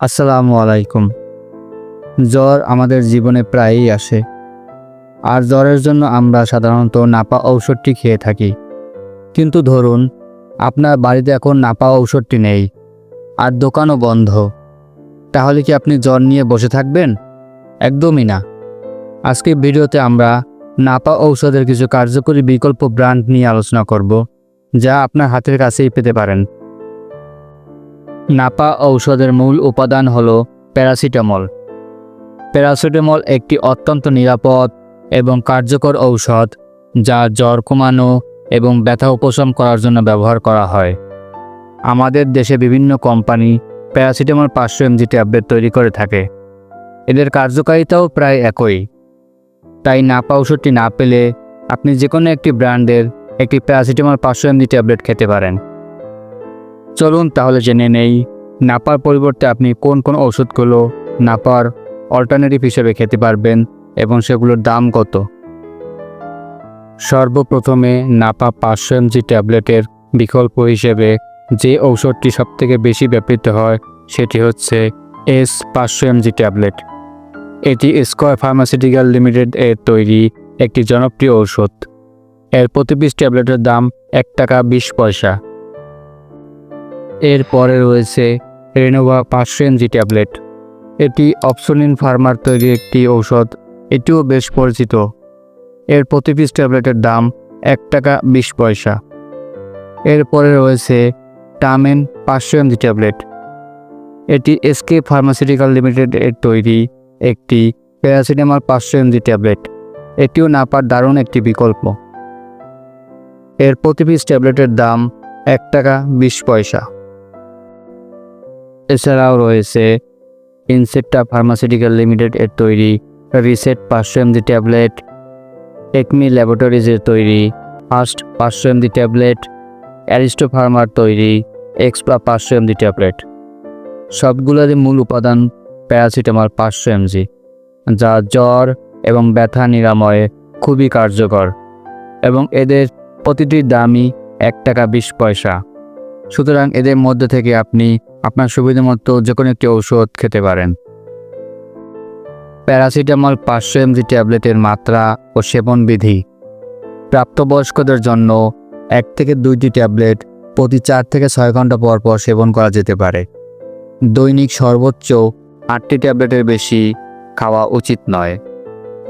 আসসালামু আলাইকুম। জ্বর আমাদের জীবনে প্রায়ই আসে। আর জ্বরের জন্য আমরা সাধারণত নাপা ঔষধটি খেয়ে থাকি। কিন্তু ধরুন, আপনার বাড়িতে এখন নাপা ঔষধটি নেই আর দোকানও বন্ধ। তাহলে কি আপনি জ্বর নিয়ে বসে থাকবেন? একদমই না। আজকে ভিডিওতে আমরা নাপা ঔষধের কিছু কার্যকরী বিকল্প ব্র্যান্ড নিয়ে আলোচনা করব, যা আপনার হাতের কাছেই পেতে পারেন। নাপা ঔষধের মূল উপাদান হল প্যারাসিটামল। প্যারাসিটামল একটি অত্যন্ত নিরাপদ এবং কার্যকর ঔষধ, যা জ্বর কমানো এবং ব্যথা উপশম করার জন্য ব্যবহার করা হয়। আমাদের দেশে বিভিন্ন কোম্পানি প্যারাসিটামল পাঁচশো এমজি ট্যাবলেট তৈরি করে থাকে। এদের কার্যকারিতাও প্রায় একই। তাই নাপা ঔষধটি না পেলে আপনি যে কোনো একটি ব্র্যান্ডের একটি প্যারাসিটামল পাঁচশো এমজি ট্যাবলেট খেতে পারেন। চলুন তাহলে জেনে নেই, নাপার পরিবর্তে আপনি কোন কোন ওষুধগুলো নাপার অল্টারনেটিভ হিসেবে খেতে পারবেন এবং সেগুলোর দাম কত? সর্বপ্রথমে নাপা পাঁচশো এমজি ট্যাবলেটের বিকল্প হিসেবে যে ঔষধটি সবথেকে বেশি ব্যবহৃত হয় সেটি হচ্ছে এস পাঁচশো এমজি ট্যাবলেট। এটি স্কোয়ার ফার্মাসিউটিক্যাল লিমিটেড এর তৈরি একটি জনপ্রিয় ঔষধ। এর প্রতি পিস ট্যাবলেটের দাম এক টাকা বিশ পয়সা। এরপরে রয়েছে রেনোভা পাঁচশো ট্যাবলেট। এটি অপসোনিন ফার্মার তৈরি একটি ঔষধ, এটিও বেশ পরিচিত। এর প্রতি পিস ট্যাবলেটের দাম এক টাকা বিশ পয়সা। এরপরে রয়েছে টামেন পাঁচশো এমজি ট্যাবলেট। এটি এসকে ফার্মাসিউটিক্যাল লিমিটেড এর তৈরি একটি প্যারাসিটামল পাঁচশো এমজি ট্যাবলেট। এটিও নাপার দারুণ একটি বিকল্প। এর প্রতি পিস ট্যাবলেটের দাম এক টাকা বিশ পয়সা। এছাড়াও রয়েছে ইনসেপ্টা ফার্মাসিউটিক্যাল লিমিটেড এর তৈরি রিসেট পাঁচশো এমজি ট্যাবলেট একমি ল্যাবরেটরিজের তৈরি ফার্স্ট পাঁচশো এমজি ট্যাবলেট অ্যারিস্টো ফার্মার তৈরি এক্সপ্রা পাঁচশো এমজি ট্যাবলেট। সবগুলোরই মূল উপাদান প্যারাসিটামল পাঁচশো এমজি যা জ্বর এবং ব্যথা নিরাময়ে খুবই কার্যকর এবং এদের প্রতিটির দামই এক টাকা বিশ পয়সা। সুতরাং এদের মধ্যে থেকে আপনি আপনার সুবিধা মতো যে কোনো একটি ঔষধ খেতে পারেন। প্যারাসিটামল পাঁচশো এমজি ট্যাবলেটের মাত্রা ও সেবন বিধি। প্রাপ্তবয়স্কদের জন্য এক থেকে দুইটি ট্যাবলেট প্রতি চার থেকে ছয় ঘণ্টা পর পর সেবন করা যেতে পারে। দৈনিক সর্বোচ্চ আটটি ট্যাবলেটের বেশি খাওয়া উচিত নয়।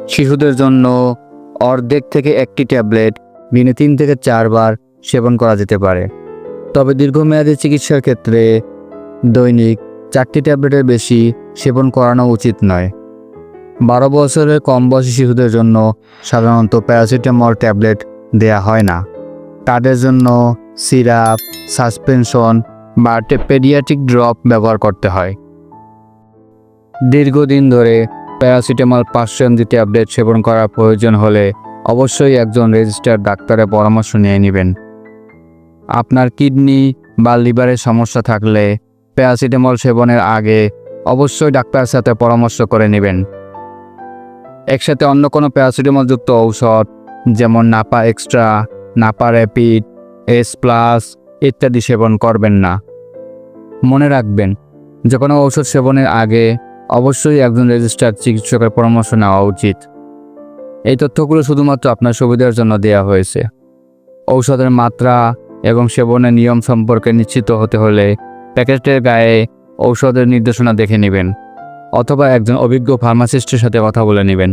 শিশুদের জন্য অর্ধেক থেকে একটি ট্যাবলেট দিনে তিন থেকে চারবার সেবন করা যেতে পারে। তবে দীর্ঘমেয়াদী চিকিৎসার ক্ষেত্রে দৈনিক চারটি ট্যাবলেটের বেশি সেবন করানো উচিত নয়। বারো বছরের কম বয়সী শিশুদের জন্য সাধারণত প্যারাসিটামল ট্যাবলেট দেয়া হয় না। তাদের জন্য সিরাপ, সাসপেনশন বা পেডিয়াট্রিক ড্রপ ব্যবহার করতে হয়। দীর্ঘদিন ধরে প্যারাসিটামল পাঁচশো এমজি ট্যাবলেট সেবন করার প্রয়োজন হলে অবশ্যই একজন রেজিস্টার্ড ডাক্তারের পরামর্শ নিয়ে নেবেন। আপনার কিডনি বা লিভারের সমস্যা থাকলে প্যারাসিটামল সেবনের আগে অবশ্যই ডাক্তারের সাথে পরামর্শ করে নেবেন। একসাথে অন্য কোনো প্যারাসিটামলযুক্ত ঔষধ, যেমন Napa extra, Napa rapid, Ace plus ইত্যাদি সেবন করবেন না। মনে রাখবেন, যে কোনো ঔষধ সেবনের আগে অবশ্যই একজন রেজিস্টার্ড চিকিৎসকের পরামর্শ নেওয়া উচিত। এই তথ্যগুলো শুধুমাত্র আপনার সুবিধার জন্য দেওয়া হয়েছে। ঔষধের মাত্রা এবং সেবনের নিয়ম সম্পর্কে নিশ্চিত হতে হলে প্যাকেটের গায়ে ঔষধের নির্দেশনা দেখে নেবেন, অথবা একজন অভিজ্ঞ ফার্মাসিস্টের সাথে কথা বলে নেবেন।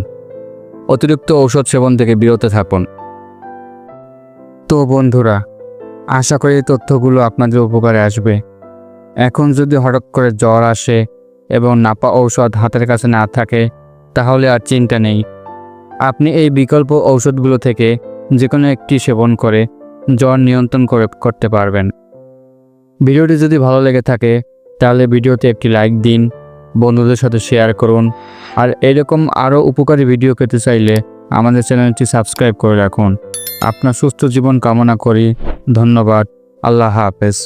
অতিরিক্ত ঔষধ সেবন থেকে বিরত থাকুন। তো বন্ধুরা, আশা করি এই তথ্যগুলো আপনাদের উপকারে আসবে। এখন যদি হঠাৎ করে জ্বর আসে এবং নাপা ঔষধ হাতের কাছে না থাকে, তাহলে আর চিন্তা নেই। আপনি এই বিকল্প ঔষধগুলো থেকে যে কোনো একটি সেবন করে জ্বর নিয়ন্ত্রণ করে করতে পারবেন। ভিডিওটি যদি ভালো লেগে থাকে, তাহলে ভিডিওতে একটি লাইক দিন, বন্ধুদের সাথে শেয়ার করুন, আর এরকম আরও উপকারী ভিডিও পেতে চাইলে আমাদের চ্যানেলটি সাবস্ক্রাইব করে রাখুন। আপনার সুস্থ জীবন কামনা করি। ধন্যবাদ। আল্লাহ হাফেজ।